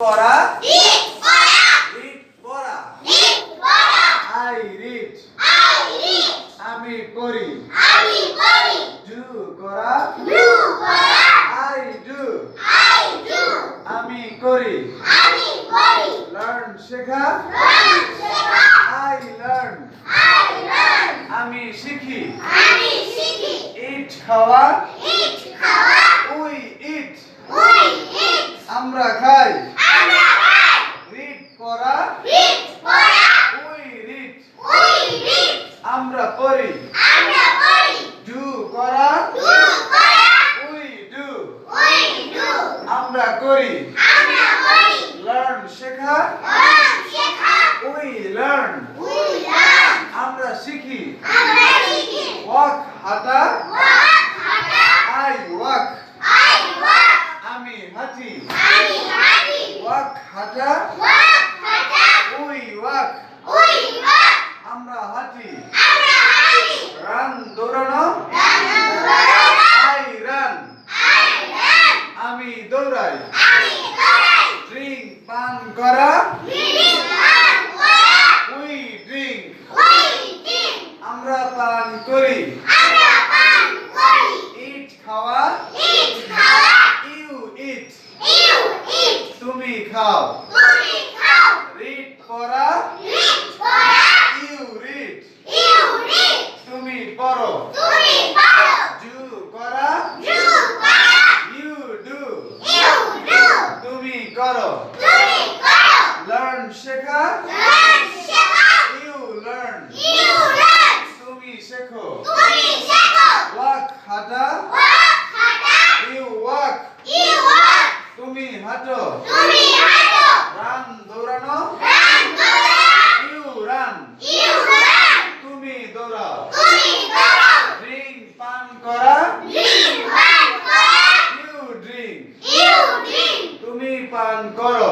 পড়া read পড়া read পড়া read পড়া আই রিড I read আমি পড়ি আমি পড়ি ডু করা। do পড়া আই ডু। I do আমি করি। আমি করি। লার্ন শেখা। learn শেখা। I learn. I learn আমি শিখি। আমি শিখি। ইট খাওয়া। eat খাওয়া উই ইট we eat আমরা খাই আমরা খাই রিড পড়া read পড়া উই রিড we read আমরা পড়ি আমরা পড়ি ডু করা। Do পড়া উই ডু we do আমরা করি। আমরা করি। লার্ন শেখা। Learn শেখা। উই লার্ন we learn আমরা শিখি। আমরা শিখি। ওয়াক হাঁটা। Walk হাঁটা। আই ওয়াক I walk আমি হাঁটি। আমি হাঁটি। ওয়াক হাঁটা। Walk হাঁটা উই ওয়াক we walk আমরা হাঁটি আমরা হাঁটি রান দৌড়ানো run দৌড়ানো আই রান I run আমি দৌড়াই। ড্রিঙ্ক পান করা। উই ড্রিঙ্ক আমরা পান করি। ইট খাওয়া। ইউ ইট তুমি খাও। তুমি খাও। রিড পড়া read পড়া ইউ রিড you read তুমি পড়ো তুমি পড়ো ডু করা do করা ইউ ডু you do তুমি করো। লার্ন শেখা। ইউ লার্ন তুমি শেখো। তুমি শেখো। ওয়াক হাঁটা। ইউ ওয়াক তুমি হাঁটো। তুমি হাঁটো। রান দৌড়ানো। ইউ রান তুমি দৌড়াও। ড্রিঙ্ক পান করা। পান করা